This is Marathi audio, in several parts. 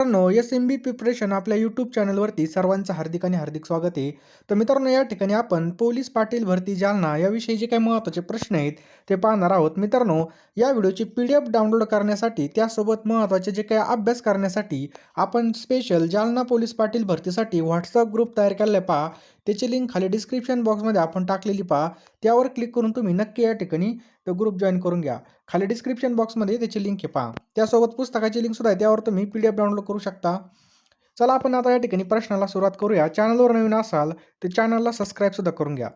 मित्रांनो एस एम बी प्रिपरेशन आपल्या यूट्यूब चॅनलवरती सर्वांचं हार्दिक आणि हार्दिक स्वागत आहे. तर मित्रांनो या ठिकाणी आपण पोलीस पाटील भरती जालना याविषयी जे काही महत्त्वाचे प्रश्न आहेत ते पाहणार आहोत. मित्रांनो या व्हिडिओची पी डी एफ डाउनलोड करण्यासाठी त्यासोबत महत्त्वाचे जे काही अभ्यास करण्यासाठी आपण स्पेशल जालना पोलीस पाटील भरतीसाठी व्हॉट्सअप ग्रुप तयार केलेला पहा. त्याची लिंक खाली डिस्क्रिप्शन बॉक्समध्ये आपण टाकलेली पहा. त्यावर क्लिक करून तुम्ही नक्की या ठिकाणी तो ग्रुप जॉईन करून घ्या. खाली डिस्क्रिप्शन बॉक्समध्ये त्याची लिंक आहे पहा. त्यासोबत पुस्तकाची लिंक सुद्धा आहे. त्यावर तुम्ही पी डी एफ डाउनलोड करू शकता. चला आपण आता या ठिकाणी प्रश्नाला सुरुवात करूया. चॅनलवर नवीन असाल तर चॅनलला सबस्क्राईबसुद्धा करून घ्या.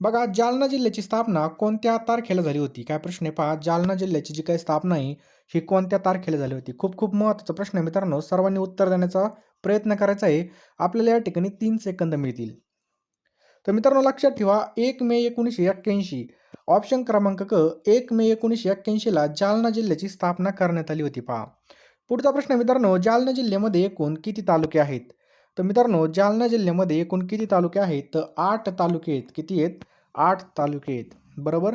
बघा जालना जिल्ह्याची स्थापना कोणत्या तारखेला झाली होती? काय प्रश्न आहे? पहा जालना जिल्ह्याची जी काही स्थापना आहे ही कोणत्या तारखेला झाली होती? खूप खूप महत्त्वाचा प्रश्न आहे मित्रांनो. सर्वांनी उत्तर देण्याचा प्रयत्न करायचा आहे. आपल्याला या ठिकाणी तीन सेकंद मिळतील. तर मित्रांनो लक्षात ठेवा. एक मे एकोणीसशे एक्क्याऐंशी. ऑप्शन क्रमांक क एक मे एकोणीसशे एक्क्याऐंशीला जालना जिल्ह्याची स्थापना करण्यात आली होती. पहा. पुढचा प्रश्न मित्रांनो जालना जिल्ह्यामध्ये एकूण किती तालुके आहेत? तर मित्रांनो जालना जिल्ह्यामध्ये एकूण किती तालुके आहेत? तर आठ तालुके आहेत. किती आहेत? आठ तालुके आहेत. बरोबर?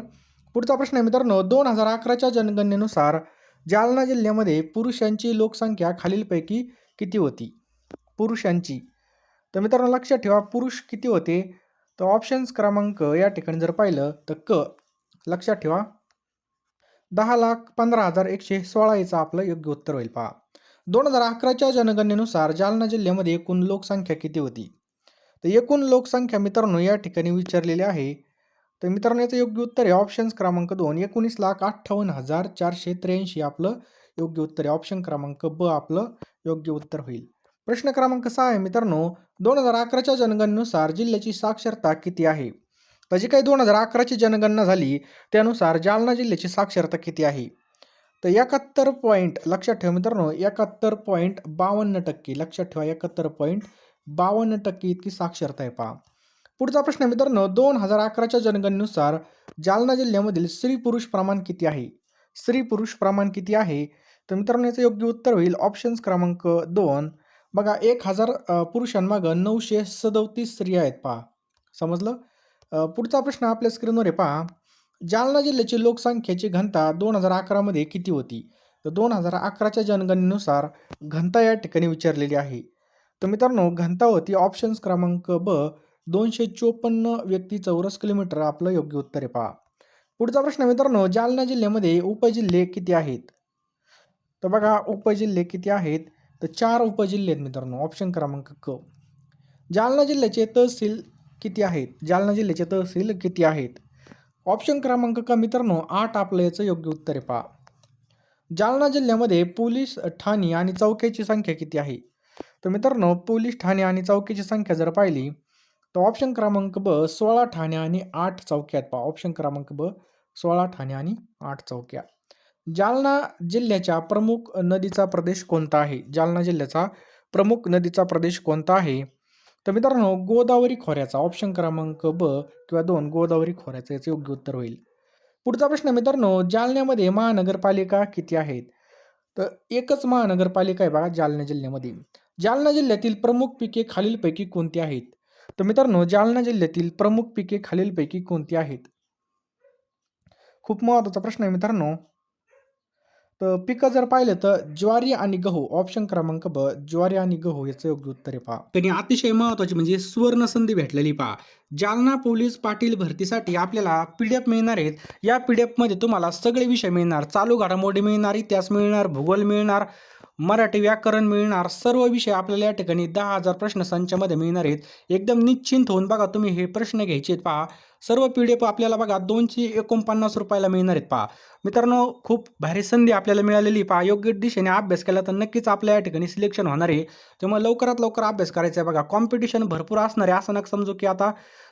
पुढचा प्रश्न आहे मित्रांनो दोन हजार अकराच्या जनगणनेनुसार जालना जिल्ह्यामध्ये पुरुषांची लोकसंख्या खालीलपैकी किती होती? पुरुषांची. तर मित्रांनो लक्षात ठेवा पुरुष किती होते? तर ऑप्शन्स क्रमांक या ठिकाणी जर पाहिलं तर क लक्षात ठेवा. दहा लाख पंधरा हजार एकशे सोळा याचं आपलं योग्य उत्तर होईल पहा. दोन हजार अकराच्या जनगणनेनुसार जालना जिल्ह्यामध्ये एकूण लोकसंख्या किती होती? तर एकूण लोकसंख्या मित्रांनो या ठिकाणी विचारलेली आहे. तर मित्रांनो याचं योग्य उत्तर आहे ऑप्शन्स क्रमांक दोन. एकोणीस लाख अठ्ठावन्न हजार चारशे त्र्याऐंशी आपलं योग्य उत्तर आहे. ऑप्शन क्रमांक ब आपलं योग्य उत्तर होईल. प्रश्न क्रमांक सहा आहे मित्रांनो. दोन हजार अकराच्या जनगणनेनुसार जिल्ह्याची साक्षरता किती आहे? तर जी काही दोन हजार अकराची जनगणना झाली त्यानुसार जालना जिल्ह्याची साक्षरता किती आहे? तर एकाहत्तर पॉईंट लक्षात ठेवा मित्रांनो एकाहत्तर पॉईंट बावन्न टक्के लक्षात ठेवा एकाहत्तर पॉईंट बावन्न टक्के इतकी साक्षरता आहे पहा. पुढचा प्रश्न आहे मित्रांनो दोन हजार अकराच्या जनगणनेनुसार जालना जिल्ह्यामधील स्त्री पुरुष प्रमाण किती आहे? स्त्री पुरुष प्रमाण किती आहे? तर मित्रांनो याचं योग्य उत्तर होईल ऑप्शन्स क्रमांक दोन. बघा एक हजार पुरुषांमागं नऊशे सदोतीस स्त्रिया आहेत पहा. समजलं? पुढचा प्रश्न आपल्या स्क्रीनवर आहे. पहा. जालना जिल्ह्याची लोकसंख्येची घनता दोन हजार अकरामध्ये किती होती? तर दोन हजार अकराच्या जनगणनेनुसार घनता या ठिकाणी विचारलेली आहे. तर मित्रांनो घनता होती ऑप्शन्स क्रमांक ब दोनशे चोपन्न व्यक्ती चौरस किलोमीटर. आपलं योग्य उत्तर आहे पहा. पुढचा प्रश्न मित्रांनो जालना जिल्ह्यामध्ये उपजिल्हे किती आहेत? तर बघा उपजिल्हे किती आहेत? तर चार उपजिल्हे आहेत मित्रांनो ऑप्शन क्रमांक क. जालना जिल्ह्याचे तहसील किती आहेत? जालना जिल्ह्याचे तहसील किती आहेत? ऑप्शन क्रमांक का मित्रांनो आठ आपलं याचं योग्य उत्तर आहे पहा. जालना जिल्ह्यामध्ये पोलीस ठाणे आणि चौक्याची संख्या किती आहे? तर मित्रांनो पोलीस ठाणे आणि चौकीची संख्या जर पाहिली तर ऑप्शन क्रमांक ब सोळा ठाणे आणि आठ चौक्या आहेत पहा. ऑप्शन क्रमांक ब सोळा ठाणे आणि आठ चौक्या. जालना जिल्ह्याच्या प्रमुख नदीचा प्रदेश कोणता आहे? जालना जिल्ह्याचा प्रमुख नदीचा प्रदेश कोणता आहे? तर मित्रांनो गोदावरी खोऱ्याचा ऑप्शन क्रमांक ब किंवा दोन गोदावरी खोऱ्याचं याचं योग्य उत्तर होईल. पुढचा प्रश्न मित्रांनो जालन्यामध्ये महानगरपालिका किती आहेत? तर एकच महानगरपालिका आहे बघा जालना जिल्ह्यामध्ये. जालना जिल्ह्यातील प्रमुख पिके खालीलपैकी कोणती आहेत? तर मित्रांनो जालना जिल्ह्यातील प्रमुख पिके खालीलपैकी कोणती आहेत? खूप महत्त्वाचा प्रश्न आहे मित्रांनो. तर पिकं जर पाहिलं तर ज्वारी आणि गहू ऑप्शन क्रमांक ब ज्वारी आणि गहू याचं योग्य उत्तर आहे पहा. त्यांनी अतिशय महत्त्वाची म्हणजे सुवर्ण संधी भेटलेली पहा. जालना पोलीस पाटील भरतीसाठी आपल्याला पी डी एफ मिळणार आहेत. या पी डी एफमध्ये तुम्हाला सगळे विषय मिळणार चालू घडामोडी मिळणार इतिहास मिळणार भूगोल मिळणार मराठी व्याकरण मिळणार. सर्व विषय आपल्याला या ठिकाणी दहा हजार प्रश्न संचामध्ये मिळणार आहेत. एकदम निश्चिंत होऊन बघा तुम्ही हे प्रश्न घ्यायचे आहेत पहा. सर्व पी डी एफ आपल्याला बघा दोनशे एकोणपन्नास रुपयाला मिळणार आहेत पहा. मित्रांनो खूप भारी संधी आपल्याला मिळालेली पहा. योग्य दिशेने अभ्यास केला तर नक्कीच आपल्या या ठिकाणी सिलेक्शन होणार आहे. तेव्हा लवकरात लवकर अभ्यास करायचा आहे बघा. कॉम्पिटिशन भरपूर असणार आहे. असं नका समजू की आता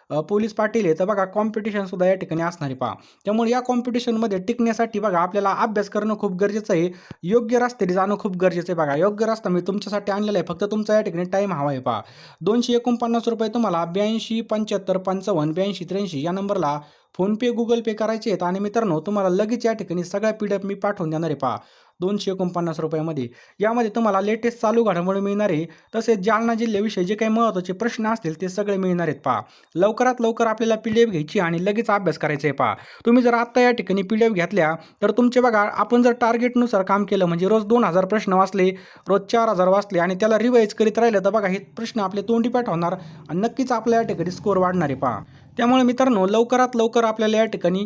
पोलीस पाटील आहे तर बघा कॉम्पिटिशन सुद्धा या ठिकाणी असणार आहे पहा. त्यामुळे या कॉम्पिटिशनमध्ये टिकण्यासाठी बघा आपल्याला अभ्यास करणं खूप गरजेचं आहे. योग्य रस्त्याने जाणं खूप गरजेचं आहे बघा. योग्य रस्ता मी तुमच्यासाठी आणलेला आहे. फक्त तुमचा या ठिकाणी टाईम हवा आहे पहा. दोनशे एकोणपन्नास रुपये तुम्हाला ब्याऐंशी पंच्याहत्तर पंचावन्न ब्याऐंशी त्र्याऐंशी या नंबरला फोनपे गुगल पे करायचे आहेत. आणि मित्रांनो तुम्हाला लगेच या ठिकाणी सगळ्या पी डी एफ मी पाठवून देणार आहे पहा. दोनशे एकोणपन्नास रुपयामध्ये. यामध्ये तुम्हाला लेटेस्ट चालू घडामोडी मिळणार आहे तसेच जालना जिल्ह्याविषयी जे काही महत्त्वाचे प्रश्न असतील ते सगळे मिळणार आहेत पहा. लवकरात लवकर आपल्याला पी डी एफ घ्यायची आणि लगेच अभ्यास करायचा आहे पहा. तुम्ही जर आत्ता या ठिकाणी पी डी एफ घेतल्या तर तुमचे बघा आपण जर टार्गेटनुसार काम केलं म्हणजे रोज दोन हजार प्रश्न वाचले रोज चार हजार वाचले आणि त्याला रिवाईज करीत राहिलं तर बघा हे प्रश्न आपले तोंडी होणार आणि नक्कीच आपल्या या ठिकाणी स्कोअर वाढणार आहे पहा. त्यामुळे मित्रांनो लवकरात लवकर आपल्याला या ठिकाणी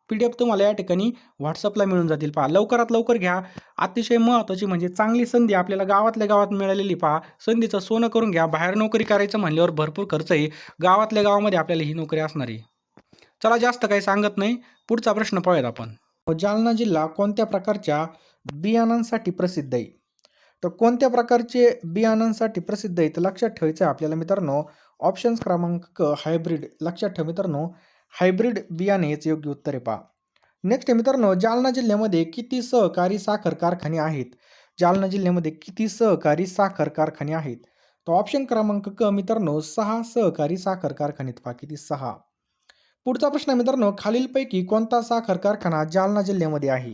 पी डी एफ तुम्हाला या ठिकाणी व्हॉट्सअपला मिळून जातील. पहा लवकरात लवकर घ्या. अतिशय महत्त्वाची म्हणजे चांगली संधी आपल्याला गावातल्या गावात मिळालेली पहा. संधीचं सोनं करून घ्या. बाहेर नोकरी करायचं म्हणल्यावर भरपूर खर्च आहे. गावातल्या गावामध्ये आपल्याला ही नोकरी असणार आहे. चला जास्त काही सांगत नाही. पुढचा प्रश्न पाहूयात आपण. जालना जिल्हा कोणत्या प्रकारच्या बियाणांसाठी प्रसिद्ध आहे? तर कोणत्या प्रकारचे बियाणांसाठी प्रसिद्ध आहे तर लक्षात ठेवायचं आहे आपल्याला मित्रांनो. ऑप्शन्स क्रमांक हायब्रिड लक्षात ठेव मित्रांनो. हायब्रिड बियाणे याचे योग्य उत्तरे पहा. नेक्स्ट मित्रांनो जालना जिल्ह्यामध्ये किती सहकारी साखर कारखाने आहेत? जालना जिल्ह्यामध्ये किती सहकारी साखर कारखाने आहेत? तर ऑप्शन क्रमांक क मित्रांनो सहा सहकारी साखर कारखाने पहा किती? सहा. पुढचा प्रश्न मित्रांनो खालीलपैकी कोणता साखर कारखाना जालना जिल्ह्यामध्ये आहे?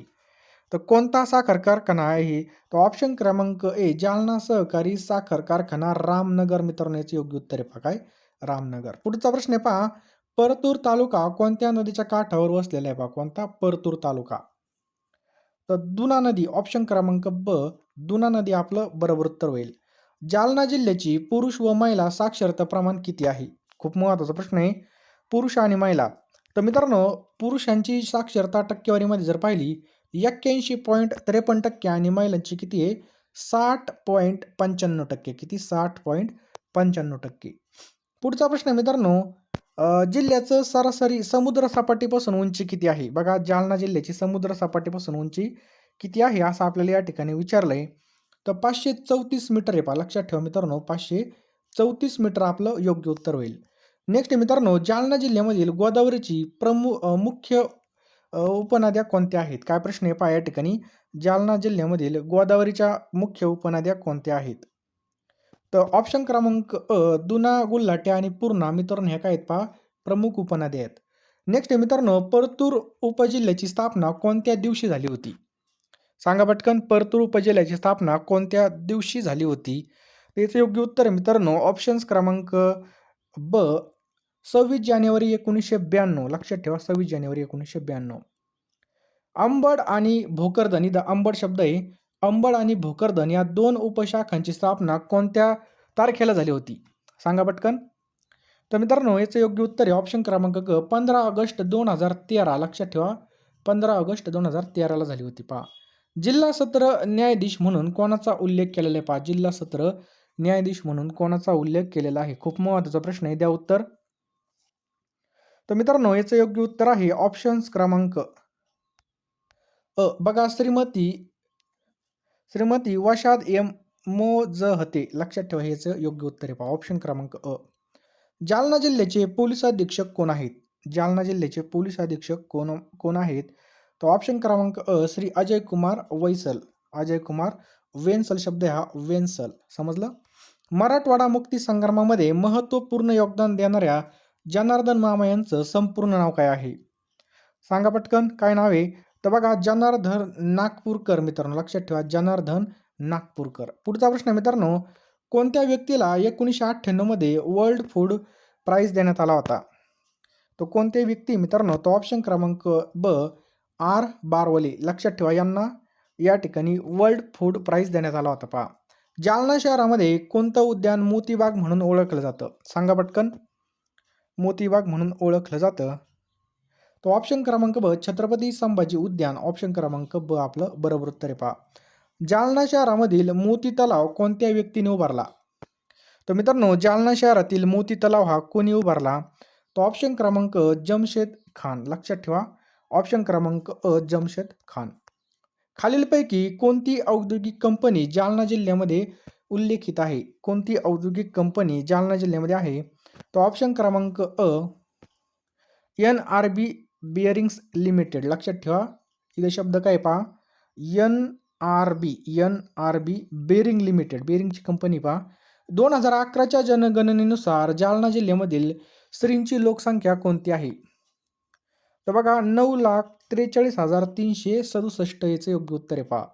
तर कोणता साखर कारखाना आहे? तर ऑप्शन क्रमांक ए जालना सहकारी साखर कारखाना रामनगर मित्रांनो याचे योग्य उत्तर आहे पहा काय? रामनगर. पुढचा प्रश्न आहे पहा परतूर तालुका कोणत्या नदीच्या काठावर वसलेला आहे बा? कोणता? परतूर तालुका. तर दुना नदी ऑप्शन क्रमांक ब दुना नदी आपलं बरोबर उत्तर होईल. जालना जिल्ह्याची पुरुष व महिला साक्षरता प्रमाण किती आहे? खूप महत्त्वाचा प्रश्न आहे. पुरुष आणि महिला. तर मित्रांनो पुरुषांची साक्षरता टक्केवारीमध्ये जर पाहिली एक्क्याऐंशी पॉईंट त्रेपन्न टक्के आणि महिलांची किती आहे? साठ पॉईंट पंच्याण्णव टक्के. किती? साठ पॉईंट पंच्याण्णव टक्के. पुढचा प्रश्न आहे मित्रांनो जिल्ह्याचं सरासरी समुद्र सपाटीपासून उंची किती आहे? बघा जालना जिल्ह्याची समुद्र सपाटीपासून उंची किती आहे असं आपल्याला या ठिकाणी विचारलं आहे तर पाचशे चौतीस मीटर आहे पहा लक्षात ठेवा मित्रांनो पाचशे चौतीस मीटर आपलं योग्य उत्तर होईल. नेक्स्ट मित्रांनो जालना जिल्ह्यामधील गोदावरीची प्रमुख मुख्य उपनद्या कोणत्या आहेत? काय प्रश्न आहे? पहा या ठिकाणी जालना जिल्ह्यामधील गोदावरीच्या मुख्य उपनद्या कोणत्या आहेत? तर ऑप्शन क्रमांक अ दुना गुल्हाट्या आणि पूर्णा मित्रांनो ह्या काय आहेत पहा? प्रमुख उपनद्या आहेत. नेक्स्ट आहे मित्रांनो परतूर उपजिल्ह्याची स्थापना कोणत्या दिवशी झाली होती? सांगा पटकन परतूर उपजिल्ह्याची स्थापना कोणत्या दिवशी झाली होती? त्याचं योग्य उत्तर मित्रांनो ऑप्शन्स क्रमांक ब सव्वीस जानेवारी एकोणीसशे ब्याण्णव. लक्षात ठेवा सव्वीस जानेवारी एकोणीसशे ब्याण्णव. अंबड आणि भोकरदन इथं अंबड शब्द आहे. अंबड आणि भोकरदन या दोन उपशाखांची स्थापना कोणत्या तारखेला झाली होती? सांगा पटकन. तर मित्रांनो याचं योग्य उत्तर आहे. ऑप्शन क्रमांक ग पंधरा ऑगस्ट दोन हजार तेरा. लक्षात ठेवा. पंधरा ऑगस्ट दोन हजार तेराला झाली होती. पहा. जिल्हा सत्र न्यायाधीश म्हणून कोणाचा उल्लेख केलेला आहे? पहा. जिल्हा सत्र न्यायाधीश म्हणून कोणाचा उल्लेख केलेला आहे? खूप महत्त्वाचा प्रश्न आहे. द्या उत्तर. तर मित्रांनो याचं योग्य उत्तर आहे. ऑप्शन्स क्रमांक अ. बघा श्रीमती श्रीमती वशाद एम मोजहते लक्षात ठेवा याचं योग्य उत्तर आहे पहा. ऑप्शन क्रमांक अ. जालना जिल्ह्याचे पोलीस अधीक्षक कोण आहेत? जालना जिल्ह्याचे पोलीस अधीक्षक कोण कोण आहेत? तर ऑप्शन क्रमांक अ श्री अजय कुमार वैसल. अजय कुमार वेन्सल शब्द हा वेन्सल. समजलं? मराठवाडा मुक्ती संग्रामामध्ये महत्त्वपूर्ण योगदान देणाऱ्या जनार्दन मामा यांचं संपूर्ण नाव काय आहे? सांगा पटकन काय नाव आहे? तर बघा जनार्धन नागपूरकर मित्रांनो लक्षात ठेवा जनार्धन नागपूरकर. पुढचा प्रश्न आहे मित्रांनो कोणत्या व्यक्तीला एकोणीसशे अठ्ठ्याण्णवमध्ये वर्ल्ड फूड प्राईज देण्यात आला होता? तो कोणते व्यक्ती मित्रांनो तो ऑप्शन क्रमांक ब आर बारवले. लक्षात ठेवा यांना या ठिकाणी वर्ल्ड फूड प्राईज देण्यात आला होता पहा. जालना शहरामध्ये कोणतं उद्यान मोतीबाग म्हणून ओळखलं जातं? सांगा पटकन. मोतीबाग म्हणून ओळखलं जातं. तो ऑप्शन क्रमांक ब छत्रपती संभाजी उद्यान. ऑप्शन क्रमांक ब आपलं बरोबर उत्तर आहे पहा. जालना शहरामधील मोती तलाव कोणत्या व्यक्तीने उभारला? तर मित्रांनो जालना शहरातील मोती तलाव हा कोणी उभारला? तो ऑप्शन क्रमांक जमशेद खान. लक्षात ठेवा. ऑप्शन क्रमांक अ जमशेद खान. खालीलपैकी कोणती औद्योगिक कंपनी जालना जिल्ह्यामध्ये उल्लेखित आहे? कोणती औद्योगिक कंपनी जालना जिल्ह्यामध्ये आहे? तो ऑप्शन क्रमांक अ N R B bearings limited. लक्षात ठेवा इथे शब्द काय पहा? N R B N R B bearing limited. बेरिंगची company पहा. दोन हजार अकराच्या जनगणनेनुसार जालना जिल्ह्यामधील स्त्रींची लोकसंख्या कोणती आहे? तर बघा नऊ लाख त्रेचाळीस हजार तीनशे सदुसष्ट याचे योग्य उत्तर आहे पहा.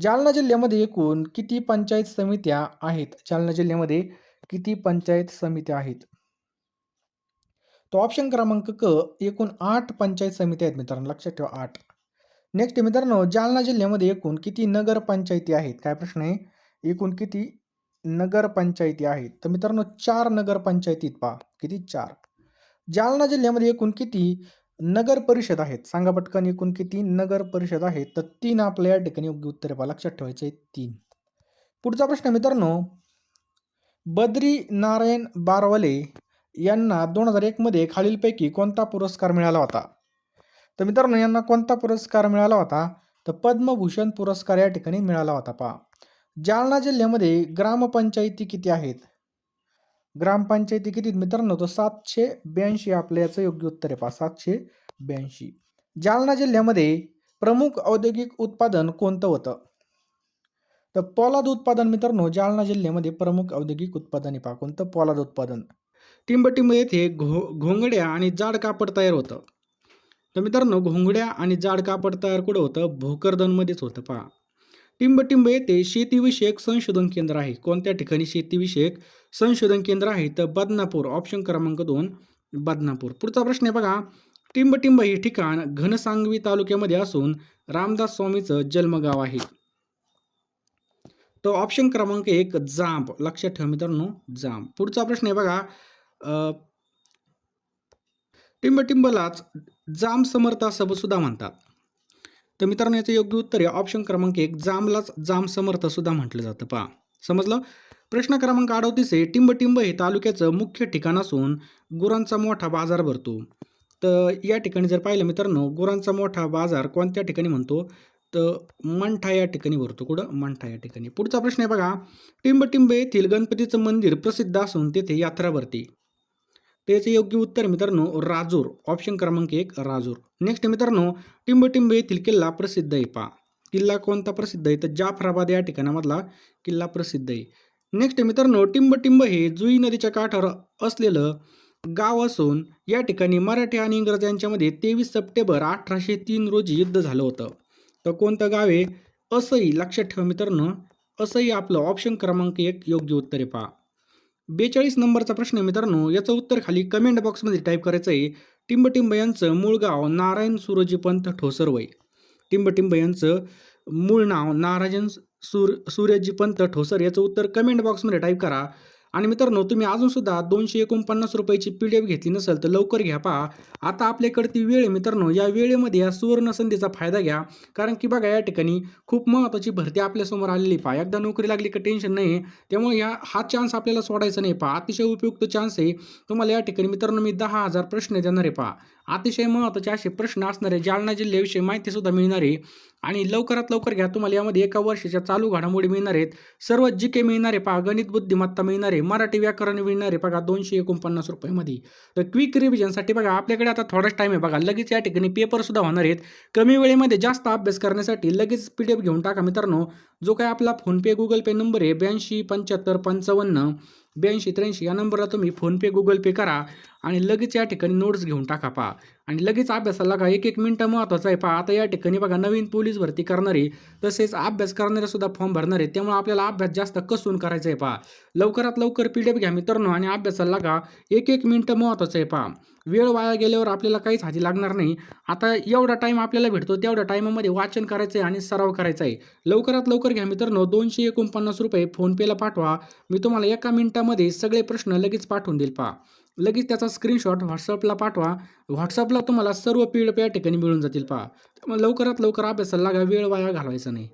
जालना जिल्ह्यामध्ये एकूण किती पंचायत समित्या आहेत? जालना जिल्ह्यामध्ये किती पंचायत समित्या आहेत? तो ऑप्शन क्रमांक क एकूण आठ पंचायत समिती आहेत मित्रांनो. लक्षात ठेवा आठ. नेक्स्ट मित्रांनो जालना जिल्ह्यामध्ये एकूण किती नगर पंचायती आहेत? काय प्रश्न आहे? एकूण किती नगर पंचायती आहेत? तर मित्रांनो चार नगर पंचायतीत पहा. किती? चार. जालना जिल्ह्यामध्ये एकूण किती नगर परिषद आहेत? सांगा पटकन एकूण किती नगर परिषद आहेत? तर तीन आपल्या या ठिकाणी योग्य उत्तर पहा. लक्षात ठेवायचे आहे तीन. पुढचा प्रश्न मित्रांनो बद्री नारायण बारवले यांना दोन हजार एकमध्ये खालीलपैकी कोणता पुरस्कार मिळाला होता? तर मित्रांनो यांना कोणता पुरस्कार मिळाला होता? तर पद्मभूषण पुरस्कार या ठिकाणी मिळाला होता पहा. जालना जिल्ह्यामध्ये ग्रामपंचायती किती आहेत? ग्रामपंचायती किती मित्रांनो तर सातशे ब्याऐंशी आपल्या याचं योग्य उत्तर आहे पहा. सातशे ब्याऐंशी. जालना जिल्ह्यामध्ये प्रमुख औद्योगिक उत्पादन कोणतं होतं? तर पोलाद उत्पादन मित्रांनो जालना जिल्ह्यामध्ये प्रमुख औद्योगिक उत्पादन आहे पहा. कोणतं? पोलाद उत्पादन. टिंबटिंब येथे घो घोंगड्या आणि जाड कापड तयार होतं. तर मित्रांनो घोंगड्या आणि जाड कापड तयार कुठं होतं? भोकरदनमध्येच होतं पहा. टिंबटिंब येथे शेतीविषयक संशोधन केंद्र आहे. कोणत्या ठिकाणी शेतीविषयक संशोधन केंद्र आहे? तर बदनापूर ऑप्शन क्रमांक दोन बदनापूर. पुढचा प्रश्न आहे बघा. टिंबटिंब हे ठिकाण घनसांगवी तालुक्यामध्ये असून रामदास स्वामीचं जन्मगाव आहे. तो ऑप्शन क्रमांक एक जांब. लक्षात ठेवा मित्रांनो जांब. पुढचा प्रश्न आहे बघा. टिंबटिंबलाच जाम समर्थ असं सुद्धा म्हणतात. तर मित्रांनो याचं योग्य उत्तर आहे. ऑप्शन क्रमांक एक जांबलाच जाम समर्थ सुद्धा म्हटलं जातं. पहा समजलं? प्रश्न क्रमांक अडतीस आहे. टिंबटिंब हे तालुक्याचं मुख्य ठिकाण असून गुरांचा मोठा बाजार भरतो. तर या ठिकाणी जर पाहिलं मित्रांनो गुरांचा मोठा बाजार कोणत्या ठिकाणी म्हणतो? तर मंठा या ठिकाणी भरतो. कुठं? मंठा या ठिकाणी. पुढचा प्रश्न आहे बघा. टिंबटिंब येथील गणपतीचं मंदिर प्रसिद्ध असून तेथे यात्रा भरते. त्याचे योग्य उत्तर मित्रांनो राजूर. ऑप्शन क्रमांक एक राजूर. नेक्स्ट मित्रांनो टिंबटिंब येथील किल्ला प्रसिद्ध आहे. पा किल्ला कोणता प्रसिद्ध आहे? तर जाफराबाद या ठिकाणामधला किल्ला प्रसिद्ध आहे. नेक्स्ट मित्रांनो टिंबटिंब हे जुई नदीच्या काठावर असलेलं गाव असून या ठिकाणी मराठी आणि इंग्रज यांच्यामध्ये तेवीस सप्टेंबर अठराशे तीन रोजी युद्ध झालं होतं. तर कोणतं गाव आहे? असंही लक्षात ठेवा मित्रांनो असंही आपलं ऑप्शन क्रमांक एक योग्य उत्तर आहे. पहा. बेचाळीस नंबरचा प्रश्न आहे मित्रांनो. याचं उत्तर खाली कमेंट बॉक्समध्ये टाईप करायचं आहे टिंबटिंब यांचं मूळ गाव नारायण सुरोजी ठोसरवय. टिंबटिंब यांचं मूळ नाव नारायण सूर सूर्यजीपंत ठोसर याचं उत्तर कमेंट बॉक्समध्ये टाईप करा. आणि मित्रांनो तुम्ही अजूनसुद्धा दोनशे एकोणपन्नास रुपयाची पी डी एफ घेतली नसेल तर लवकर घ्या पहा. आता आपल्याकडे ती वेळ मित्रांनो या वेळेमध्ये या सुवर्ण संधीचा फायदा घ्या. कारण की बघा या ठिकाणी खूप महत्त्वाची भरती आपल्यासमोर आलेली पहा. एकदा नोकरी लागली का टेन्शन नाही त्यामुळे या हा चान्स आपल्याला सोडायचा नाही पहा. अतिशय उपयुक्त चान्स आहे. तुम्हाला या ठिकाणी मित्रांनो मी दहा हजार प्रश्न देणार आहे पहा. अतिशय महत्त्वाचे असे प्रश्न असणारे जालना जिल्ह्याविषयी माहितीसुद्धा मिळणार आहे. आणि लवकरात लवकर घ्या तुम्हाला यामध्ये एका वर्षाच्या चालू घडामोडी मिळणार आहेत. सर्व जी के मिळणारे पहा गणित बुद्धिमत्ता मिळणार आहे मराठी व्याकरण मिळणारे बघा दोनशे एकोणपन्नास रुपयामध्ये. तर क्विक रिव्हिजनसाठी बघा आपल्याकडे आता थोडाच टाईम आहे बघा लगेच या ठिकाणी पेपरसुद्धा होणार आहेत. कमी वेळेमध्ये जास्त अभ्यास करण्यासाठी लगेच पी डी एफ घेऊन टाका मित्रांनो. जो काय आपला फोनपे गुगल पे नंबर आहे ब्याऐंशी पंच्याहत्तर पंचावन्न ब्याऐंशी त्र्याऐंशी या नंबरला तुम्ही फोनपे गुगल पे करा आणि लगेच या ठिकाणी नोट्स घेऊन टाका पहा. आणि लगेच अभ्यासाला का एक एक मिनटं महत्त्वाचं आहे. पहा आता या ठिकाणी बघा नवीन पोलीस भरती करणारे तसेच अभ्यास करणारे सुद्धा फॉर्म भरणार आहे त्यामुळे आपल्याला अभ्यास जास्त कसून करायचा आहे पहा. लवकरात लवकर पी डी एफ घ्या मित्रांनो आणि अभ्यासाला का एक एक मिनटं महत्त्वाचं आहे पहा. वेळ वाया गेल्यावर आपल्याला काहीच हाती लागणार नाही. आता एवढा टाईम आपल्याला भेटतो तेवढ्या टाईमामध्ये वाचन करायचं आहे आणि सराव करायचा आहे लवकरात लवकर घ्या मित्रांनो. दोनशे एकोणपन्नास रुपये फोनपेला पाठवा. मी तुम्हाला एका मिनिटामध्ये सगळे प्रश्न लगेच पाठवून देईल पहा. लगेच त्याचा स्क्रीनशॉट व्हॉट्सअपला पाठवा. व्हॉट्सअपला तुम्हाला सर्व पीड या ठिकाणी मिळून जातील पहा. त्यामुळे लवकरात लवकर अभ्यासाला लागा वेळ वाया घालवायचा नाही.